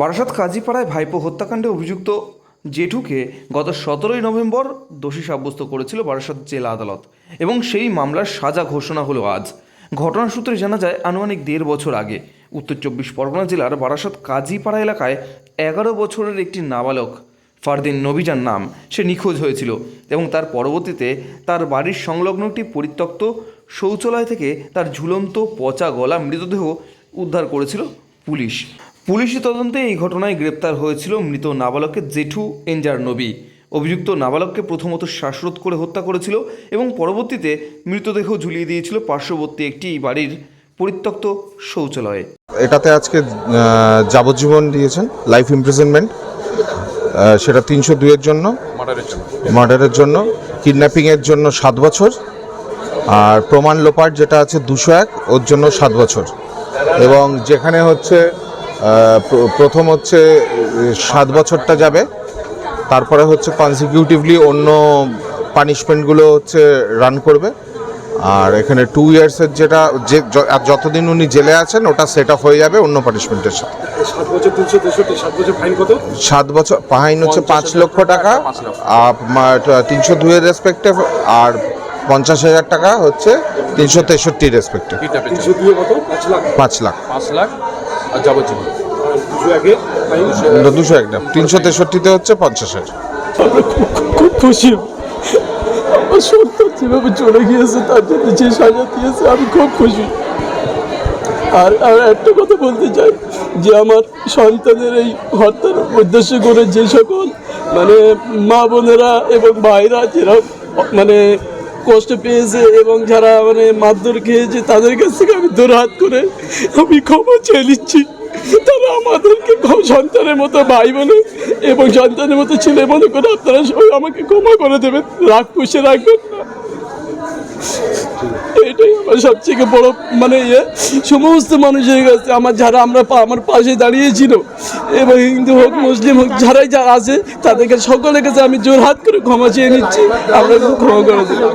বারাসাত কাজীপাড়ায় ভাইপো হত্যাকাণ্ডে অভিযুক্ত জেঠুকে গত সতেরোই নভেম্বর দোষী সাব্যস্ত করেছিল বারাসাত জেলা আদালত, এবং সেই মামলার সাজা ঘোষণা হলো আজ। ঘটনার সূত্রে জানা যায়, আনুমানিক দেড় বছর আগে উত্তর চব্বিশ পরগনা জেলার বারাসাত কাজীপাড়া এলাকায় এগারো বছরের একটি নাবালক, ফারদিন নবীজান নাম, সে নিখোঁজ হয়েছিল, এবং তার পরবর্তীতে তার বাড়ির সংলগ্ন একটি পরিত্যক্ত শৌচালয় থেকে তার ঝুলন্ত পচা গলা মৃতদেহ উদ্ধার করেছিল পুলিশ। পুলিশি তদন্তে এই ঘটনায় গ্রেপ্তার হয়েছিল মৃত নাবালকের জেঠু এনজার নবী। অভিযুক্ত নাবালককে প্রথমত শ্বাসরোধ করে হত্যা করেছিল এবং পরবর্তীতে মৃতদেহ ঝুলিয়ে দিয়েছিল পার্শ্ববর্তী একটি বাড়ির পরিত্যক্ত শৌচালয়ে। এটাতে আজকে যাবজ্জীবন দিয়েছেন লাইফ ইমপ্রিজনমেন্ট সেটা তিনশো দুইয়ের জন্য মার্ডারের জন্য। কিডন্যাপিংয়ের জন্য সাত বছর আর প্রমাণ লোপাট যেটা আছে দুশো এক ওর জন্য সাত বছর। এবং যেখানে হচ্ছে প্রথম হচ্ছে সাত বছরটা যাবে। তারপরে হচ্ছে কনসিকিউটিভলি অন্য পানিশমেন্টগুলো হচ্ছে রান করবে। আর এখানে টু ইয়ার্সের যেটা যে যতদিন উনি জেলে আছেন ওটা সেট অফ হয়ে যাবে অন্য পানিশমেন্টের সাথে। সাত বছর ফাইন হচ্ছে পাঁচ লক্ষ টাকা। আর তিনশো দুইয়ের রেসপেক্টিভ আর পঞ্চাশ হাজার টাকা হচ্ছে তিনশো তেষট্টি রেসপেক্টিভ পাঁচ লাখ। পাঁচ লাখ। যাবজ্জীবন? দুশো একে একটা তিনশো তেষট্টিতে হচ্ছে পঞ্চাশ হাজার আমরা খুব খুশি সন্তান যেভাবে চলে গিয়েছে তার জন্য যে সাজা দিয়েছে আমি খুব খুশি। আর আর একটা কথা বলতে চাই যে আমার সন্তানের এই হত্যার উদ্দেশ্য করে যে সকল মানে মা বোনেরা এবং ভাইরা যারা মানে কষ্ট পেয়েছে এবং যারা মানে মারধর খেয়েছে তাদের কাছ থেকে আমি দূর হাত করে আমি ক্ষমা চেয়ে নিচ্ছি। তারা আমাদেরকে সন্তানের মতো ভাই বলে এবং সন্তানের মতো ছেলে মনে করে আপনারা সবাই আমাকে ক্ষমা করে দেবেন। রাগ পুষে রাখবেন এটাই আমার সবথেকে বড় মানে ইয়ে। সমস্ত মানুষের কাছে আমার যারা আমরা আমার পাশে দাঁড়িয়েছিল এবং হিন্দু হোক, মুসলিম হোক, যারাই যারা আছে, তাদেরকে সকলের কাছে আমি জোর হাত করে ক্ষমা চেয়ে নিচ্ছি। আমরা ক্ষমা করে দেবো।